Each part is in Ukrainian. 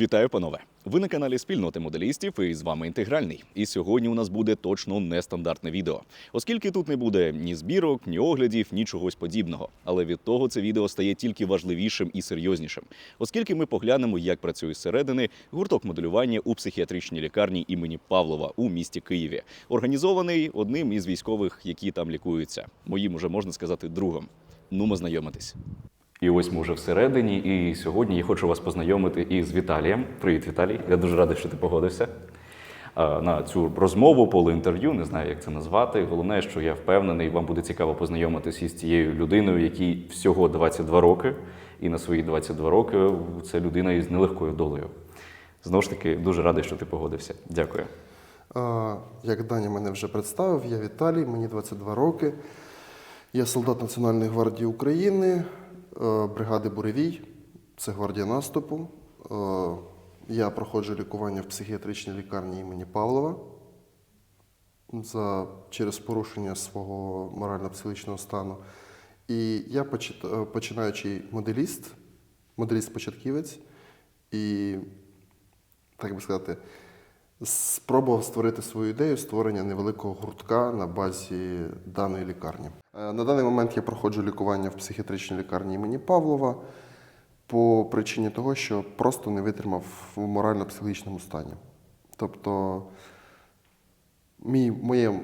Вітаю, панове! Ви на каналі спільноти моделістів і з вами інтегральний. І сьогодні у нас буде точно нестандартне відео, оскільки тут не буде ні збірок, ні оглядів, ні чогось подібного. Але від того це відео стає тільки важливішим і серйознішим, оскільки ми поглянемо, як працює зсередини гурток моделювання у психіатричній лікарні імені Павлова у місті Києві, організований одним із військових, які там лікуються. Моїм уже можна сказати другом. Нумо знайомитись. І ось ми вже всередині, і сьогодні я хочу вас познайомити із Віталієм. Привіт, Віталій. Я дуже радий, що ти погодився на цю розмову, полуінтерв'ю. Не знаю, як це назвати. Головне, що я впевнений, вам буде цікаво познайомитися із цією людиною, якій всього 22 роки, і на свої 22 роки це людина із нелегкою долею. Знову ж таки, дуже радий, що ти погодився. Дякую. Як Даня мене вже представив, я Віталій, мені 22 роки. Я солдат Національної гвардії України, бригади Буревій, це гвардія наступу. Е, Я проходжу лікування в психіатричній лікарні імені Павлова за, через порушення свого морально-психічного стану. І я е, починаючий моделіст, моделіст-початківець, і, так би сказати, спробував створити свою ідею створення невеликого гуртка на базі даної лікарні. Е, На даний момент я проходжу лікування в психіатричній лікарні імені Павлова по причині того, що просто не витримав в морально-психологічному стані. Тобто, мій, моє,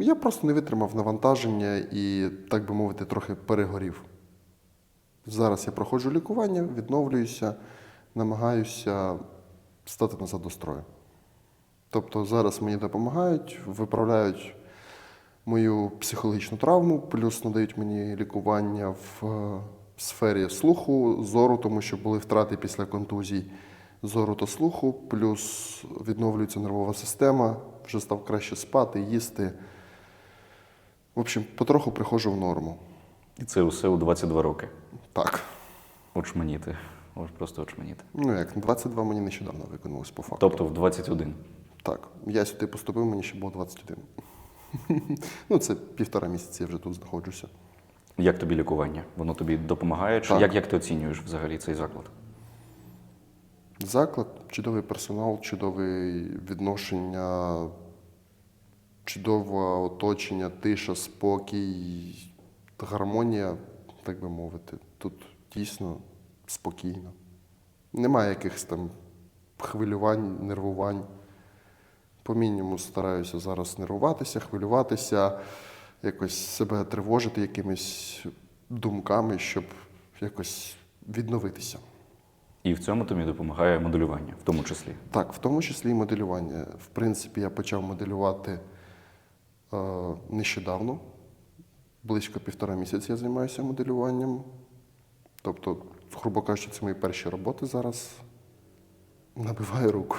я просто не витримав навантаження і, так би мовити, трохи перегорів. Зараз я проходжу лікування, відновлююся, намагаюся стати назад до строю. Тобто зараз мені допомагають, виправляють мою психологічну травму, плюс надають мені лікування в е, сфері слуху, зору, тому що були втрати після контузій зору та слуху, плюс відновлюється нервова система, вже став краще спати, їсти. В общем, потроху приходжу в норму. І це усе у 22 роки. Так. Очманіти. Просто очманіти. Ну як, 22 мені нещодавно виконалось по факту. Тобто в 21. Так, я сюди поступив, мені ще було 21. ну, це півтора місяці я вже тут знаходжуся. Як тобі лікування? Воно тобі допомагає? Чи Так. як, як ти оцінюєш взагалі цей заклад? Заклад, чудовий персонал, чудове відношення, чудове оточення, тиша, спокій, гармонія, так би мовити. Тут дійсно спокійно. Немає якихось там хвилювань, нервувань. По мінімуму стараюся зараз нервуватися, хвилюватися, якось себе тривожити якимись думками, щоб якось відновитися. І в цьому тобі допомагає моделювання, в тому числі. Так, в тому числі і моделювання. В принципі, я почав моделювати е, нещодавно. Близько півтора місяця я займаюся моделюванням. Тобто, грубо кажучи, це мої перші роботи зараз. Набиваю руку.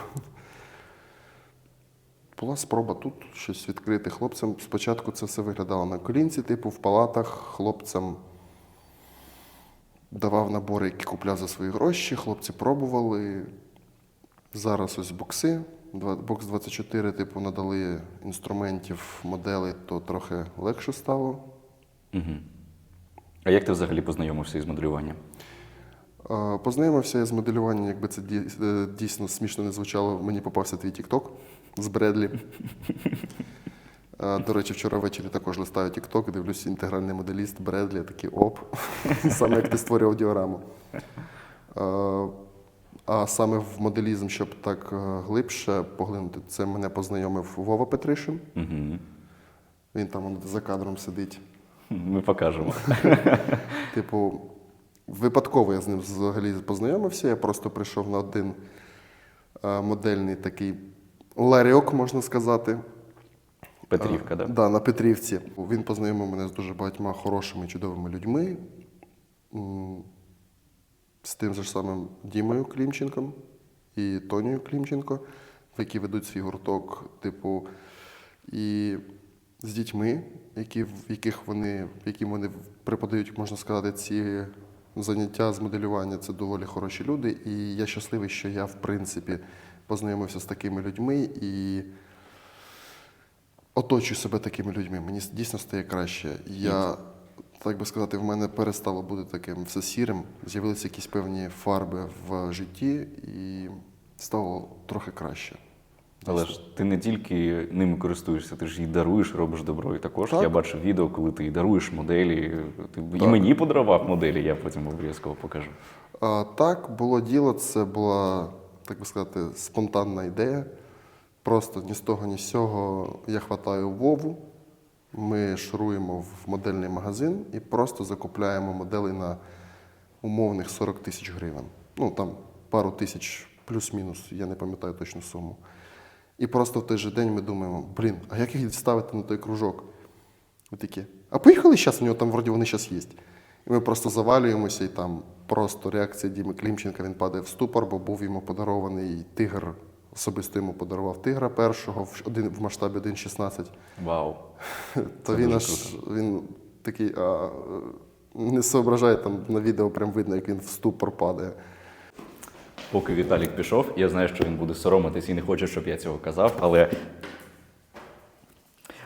Була спроба тут щось відкрити хлопцям. Спочатку це все виглядало на колінці, типу в палатах хлопцям давав набори, які купляв за свої гроші. Хлопці пробували. Зараз ось бокси. Бокс 24, типу, надали інструментів, моделей, то трохи легше стало. Угу. А як ти взагалі познайомився із моделюванням? Познайомився я з моделюванням, якби це е, дійсно смішно не звучало. Мені попався твій TikTok з Бредлі. До речі, вчора ввечері також листаю TikTok, дивлюсь інтегральний моделіст Бредлі, такий оп. Саме як ти створював діораму. А саме в моделізм, щоб так е, глибше поглинути, це мене познайомив Вова Петришин. Угу. Він там за кадром сидить. Ми покажемо. Типу, випадково я з ним взагалі познайомився. Я просто прийшов на один е, модельний такий ларьок, можна сказати. Петрівка, Е. Да? Да, на Петрівці. Він познайомив мене з дуже багатьма хорошими, чудовими людьми. З тим же ж самим Дімою Клімченком і Тонією Клімченко, які ведуть свій гурток, типу, і з дітьми, які, в яких вони, яким вони преподають, можна сказати, ці заняття з моделювання. Це доволі хороші люди. І я щасливий, що я, в принципі, познайомився з такими людьми і оточую себе такими людьми. Мені дійсно стає краще. Я так би сказати, в мене перестало бути таким все сірим. З'явилися якісь певні фарби в житті і стало трохи краще. Але ж ти не тільки ними користуєшся, ти ж і даруєш, робиш добро. І також Так. я бачив відео, коли ти даруєш моделі. Ти і мені подарував моделі, я потім обов'язково покажу. А, так, було діло, це була, так би сказати, спонтанна ідея. Просто ні з того, ні з цього я хватаю Вову. Ми шуруємо в модельний магазин і просто закупляємо моделі на умовних 40 тисяч гривень. Ну там пару тисяч плюс-мінус, я не пам'ятаю точну суму. І просто в той же день ми думаємо, блін, а як їх ставити на той кружок? Ми такі, а поїхали зараз, у нього там вроді вони зараз є. І ми просто завалюємося, і там просто реакція Діми Клімченка, він падає в ступор, бо був йому подарований тигр. Особисто йому подарував тигра першого в, один, в масштабі 1,16. Вау! То Це він аж він такий а, не соображає там на відео, прям видно, як він в ступор падає. Поки Віталік пішов, я знаю, що він буде соромитись і не хоче, щоб я цього казав, але.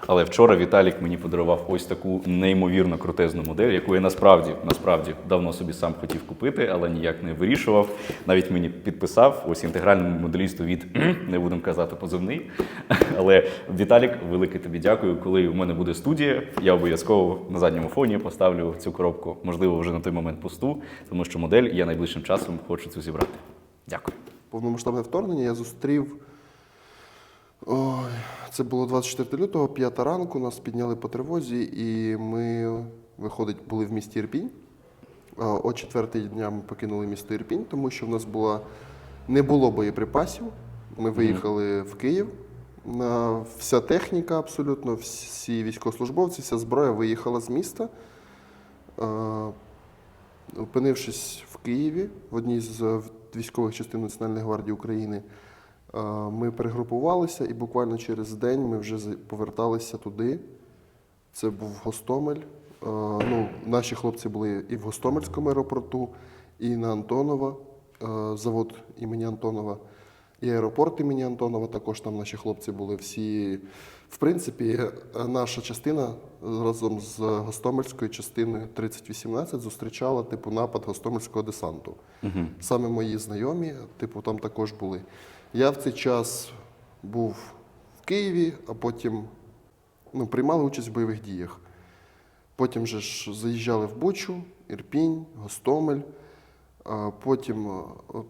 Але вчора Віталік мені подарував ось таку неймовірно крутезну модель, яку я насправді насправді давно собі сам хотів купити, але ніяк не вирішував. Навіть мені підписав ось інтегральному моделісту від не будемо казати позивний. Але Віталік, велике тобі дякую. Коли у мене буде студія, я обов'язково на задньому фоні поставлю цю коробку, можливо, вже на той момент пусту, тому що модель я найближчим часом хочу цю зібрати. Дякую. Повномасштабне вторгнення я зустрів. Ой, це було 24 лютого, 5 ранку, нас підняли по тривозі, і ми, виходить, були в місті Ірпінь. О 4 дня ми покинули місто Ірпінь, тому що в нас була, не було боєприпасів. Ми виїхали в Київ. Вся техніка, абсолютно, всі військовослужбовці, вся зброя виїхала з міста. Опинившись в Києві в одній з е, військових частин Національної гвардії України, е, ми перегрупувалися і буквально через день ми вже поверталися туди. Це був Гостомель. Е, Ну, наші хлопці були і в Гостомельському аеропорту, і на Антонова, завод імені Антонова, і аеропорт імені Антонова. Також там наші хлопці були всі. В принципі, наша частина разом з Гостомельською частиною 3018 зустрічала типу напад Гостомельського десанту. Саме мої знайомі, типу, там також були. Я в цей час був в Києві, а потім ну, приймали участь в бойових діях. Потім же ж заїжджали в Бучу, Ірпінь, Гостомель. Потім е,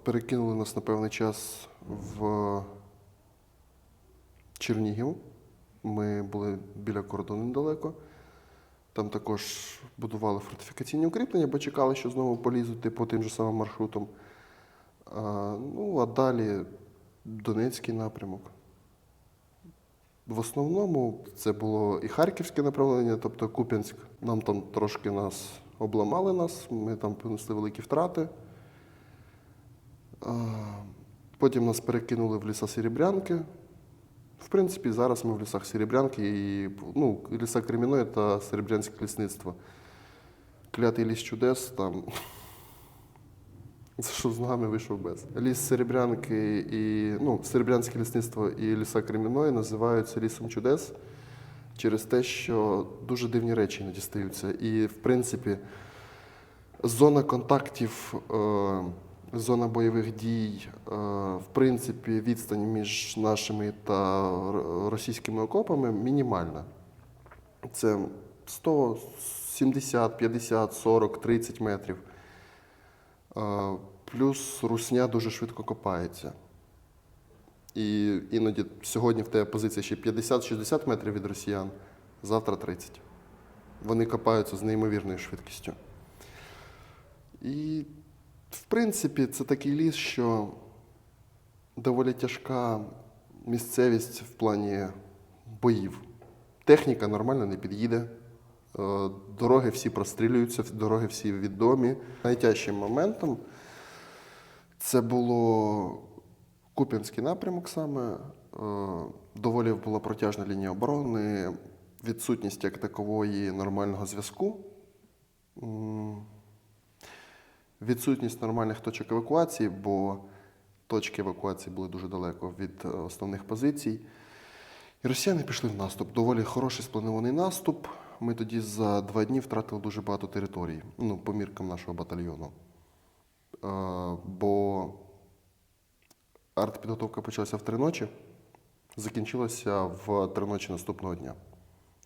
перекинули нас на певний час в Чернігів. Ми були біля кордону недалеко. Там також будували фортифікаційні укріплення, бо чекали, що знову полізуть типу, тим же самим маршрутом. А, ну, а далі Донецький напрямок. В основному це було і харківське направлення, тобто Куп'янськ. Нам там трошки нас обламали нас, ми там понесли великі втрати. Потім нас перекинули в ліса Серебрянки. В принципі, зараз ми в лісах Серебрянки і ну, ліса Креміної та Серебрянське лісництво. Клятий ліс чудес там. Це що з нами вийшов без. Ліс Серебрянки і ну, Серебрянське лісництво і ліса Креміної називаються лісом чудес через те, що дуже дивні речі не дістаються. І, в принципі, зона контактів, е, зона бойових дій, е, в принципі, відстань між нашими та російськими окопами мінімальна. Це 100, 70, 50, 40, 30 метрів. Е, Плюс русня дуже швидко копається. І іноді сьогодні в тебе позиція ще 50-60 метрів від росіян, завтра 30. Вони копаються з неймовірною швидкістю. І, в принципі, це такий ліс, що доволі тяжка місцевість в плані боїв. Техніка нормально не під'їде. Е, Дороги всі прострілюються, дороги всі відомі. Найтяжчим моментом це було Куп'янський напрямок саме. Е, Доволі була протяжна лінія оборони, відсутність як такової нормального зв'язку, відсутність нормальних точок евакуації, бо точки евакуації були дуже далеко від е, основних позицій. І росіяни пішли в наступ. Доволі хороший спланований наступ. ми тоді за два дні втратили дуже багато територій, ну, по міркам нашого батальйону. Е, бо артпідготовка почалася в три ночі, закінчилася в три ночі наступного дня.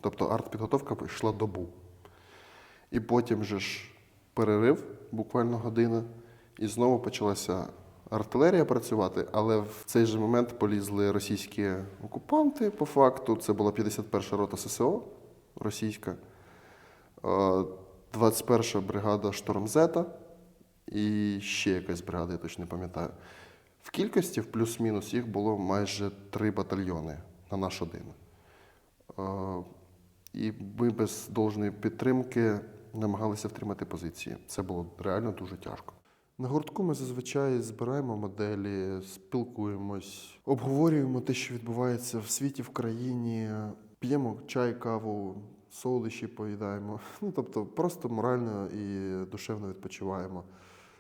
Тобто артпідготовка йшла добу. І потім же ж перерив, буквально година, і знову почалася артилерія працювати, але в цей же момент полізли російські окупанти по факту. Це була 51 ша рота ССО російська, е, 21 бригада Штормзета і ще якась бригада, я точно не пам'ятаю. В кількості, в плюс-мінус, їх було майже три батальйони на наш один. Е, І ми без должної підтримки намагалися втримати позиції. Це було реально дуже тяжко. На гуртку ми зазвичай збираємо моделі, спілкуємось, обговорюємо те, що відбувається в світі, в країні, п'ємо чай, каву, солодощі поїдаємо. Ну, тобто просто морально і душевно відпочиваємо.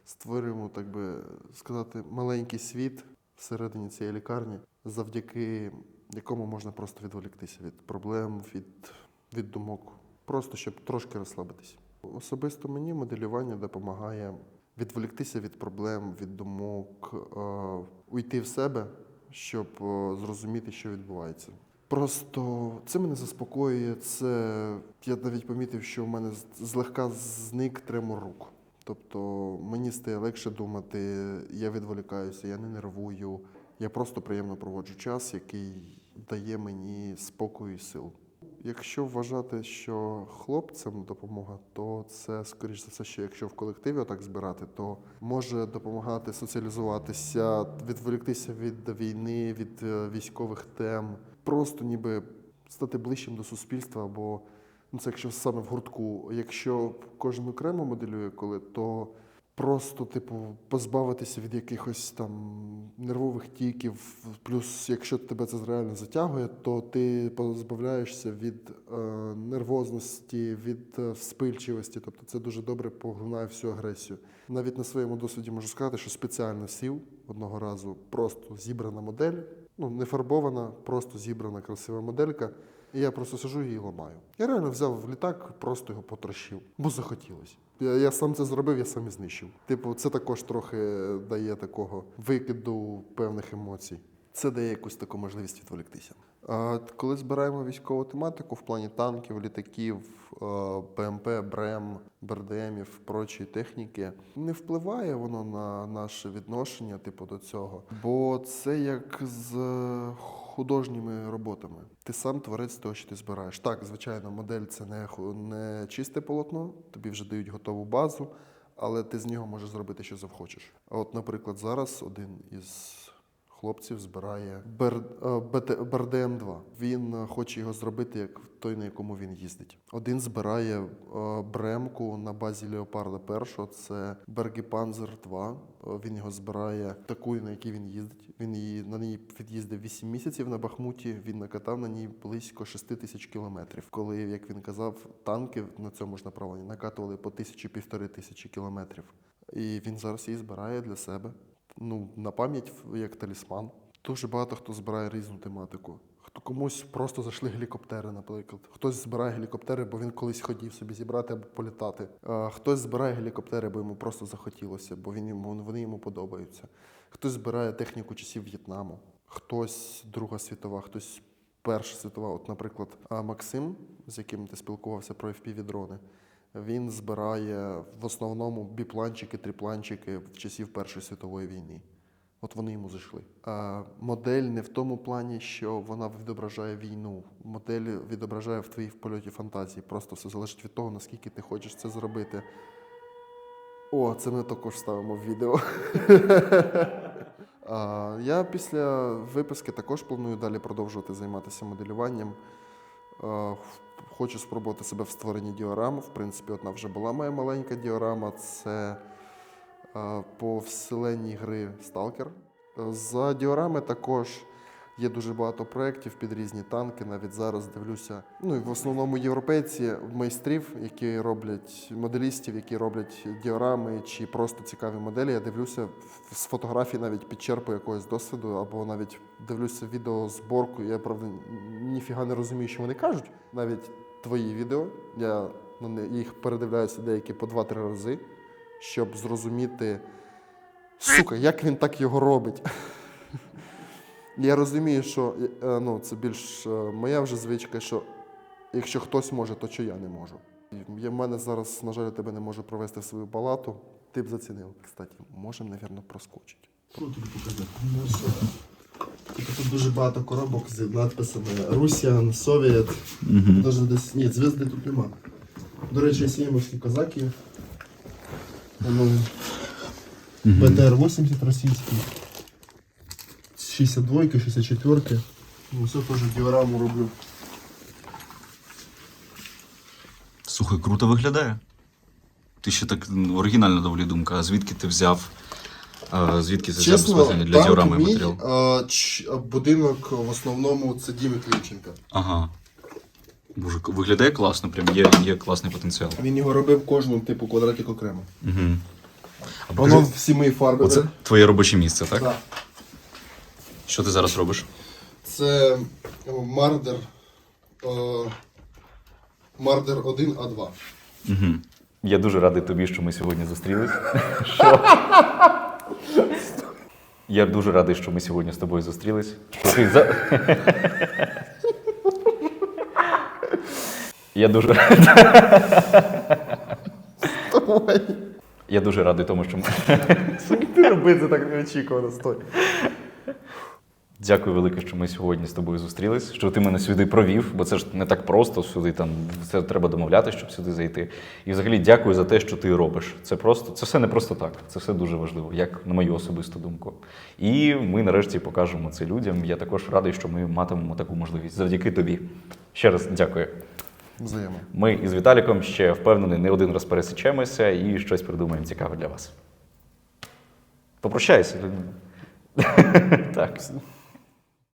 Створюємо, так би сказати, маленький світ всередині цієї лікарні, завдяки якому можна просто відволіктися від проблем, від, від думок, просто щоб трошки розслабитись. Особисто мені моделювання допомагає відволіктися від проблем, від думок, е, уйти в себе, щоб е, зрозуміти, що відбувається. Просто це мене заспокоює. Це я навіть помітив, що в мене злегка зник тремор рук. Тобто мені стає легше думати, я відволікаюся, я не нервую. Я просто приємно проводжу час, який дає мені спокою і сил. Якщо вважати, що хлопцям допомога, то це скоріш за все, що якщо в колективі отак збирати, то може допомагати соціалізуватися, відволіктися від війни, від е, військових тем, просто ніби стати ближчим до суспільства, або це якщо саме в гуртку. Якщо кожен окремо моделює, коли то просто, типу, позбавитися від якихось там нервових тіків. Плюс, якщо тебе це реально затягує, то ти позбавляєшся від е, нервозності, від е, вспильчивості. Тобто це дуже добре поглинає всю агресію. Навіть на своєму досвіді можу сказати, що спеціально сів одного разу просто зібрана модель, ну не фарбована, просто зібрана красива моделька. І я просто сижу і її ламаю. Я реально взяв літак, просто його потрощив, бо захотілося. Я, я сам це зробив, я сам і знищив. Типу, це також трохи дає такого викиду певних емоцій. Це дає якусь таку можливість відволіктися. Коли збираємо військову тематику в плані танків, літаків, БМП, БРЕМ, БРДМів, прочої техніки, не впливає воно на наше відношення, типу, до цього. Бо це як з художніми роботами. Ти сам творець того, що ти збираєш. Так, звичайно, модель це не, не чисте полотно, тобі вже дають готову базу, але ти з нього можеш зробити, що захочеш. А от, наприклад, зараз один із хлопців збирає Бер, е, БТ, БРДМ-2. Він е, хоче його зробити як той, на якому він їздить. Один збирає е, бремку на базі Леопарда 1, це Бергіпанзер 2. Е, Він його збирає такою, на якій він їздить. Він її на ній від'їздив 8 місяців на Бахмуті. Він накатав на ній близько 6 тисяч кілометрів. Коли, як він казав, танки на цьому ж направленні накатували по тисячі півтори тисячі кілометрів. І він зараз її збирає для себе ну, на пам'ять як талісман. Дуже багато хто збирає різну тематику. Хто комусь просто зайшли гелікоптери, наприклад. Хтось збирає гелікоптери, бо він колись хотів собі зібрати або політати. А хтось збирає гелікоптери, бо йому просто захотілося, бо він вони йому подобаються. Хтось збирає техніку часів В'єтнаму, хтось Друга світова, хтось Перша світова. От, наприклад, Максим, з яким ти спілкувався про FPV-дрони, він збирає в основному біпланчики, трипланчики в часів Першої світової війни. От вони йому зайшли. А модель не в тому плані, що вона відображає війну. Модель відображає в твоїй польоті фантазії. Просто все залежить від того, наскільки ти хочеш це зробити. О, це ми також ставимо в відео. Я після виписки також планую далі продовжувати займатися моделюванням. Хочу спробувати себе в створенні діорам. В принципі, одна вже була моя маленька діорама. Це по вселенній гри Stalker. За діорами також є дуже багато проєктів під різні танки. Навіть зараз дивлюся. Ну і в основному європейці, майстрів, які роблять моделістів, які роблять діорами чи просто цікаві моделі. Я дивлюся з фотографій, навіть підчерпую якогось досвіду, або навіть дивлюся відеозборку. Я правда ніфіга не розумію, що вони кажуть. Навіть твої відео. Я на їх передивляюся деякі по 2-3 рази, щоб зрозуміти, сука, як він так його робить. Я розумію, що е, ну, це більш е, моя вже звичка, що якщо хтось може, то чого я не можу. Я в мене зараз, на жаль, тебе не можу провести в свою палату. Ти б зацінив. Кстати, можемо, мабуть, проскочити. Що показати? Ну, тут дуже багато коробок з надписами Russian, Soviet. Даже десь. Ні, зв'язки тут нема. До речі, сіємовські козаки. Воно БТР-80 російський. 62 64 Ну, все теж діораму роблю. Слухай, круто виглядає. Ти ще так м, оригінальна доволі думка. А звідки ти взяв? А, звідки ти взяв безпосередньо для діорами мій, матеріал? а, ч- а, будинок в основному це Діми Клімченка. Ага. Боже, к- виглядає класно, прям є, є класний потенціал. Він його робив кожну типу квадратик окремо. Угу. Воно всі мої фарби. оце твоє робоче місце, так? Так. Що ти зараз робиш? Це Мардер. о, Мардер 1 А2. Угу. Я дуже радий тобі, що ми сьогодні зустрілись. Я дуже радий, що ми сьогодні з тобою зустрілись. Ти за... Я дуже Я дуже радий тому, що ми. Ти робити це так неочікувано, стой. Дякую велике, що ми сьогодні з тобою зустрілись, що ти мене сюди провів, бо це ж не так просто сюди там це треба домовлятися, щоб сюди зайти. І взагалі дякую за те, що ти робиш. Це просто це все не просто так. Це все дуже важливо, як на мою особисту думку. І ми нарешті покажемо це людям. Я також радий, що ми матимемо таку можливість завдяки тобі. Ще раз дякую. Взаємно. Ми із Віталіком ще впевнений, не один раз пересічемося і щось придумаємо цікаве для вас. Попрощайся. так.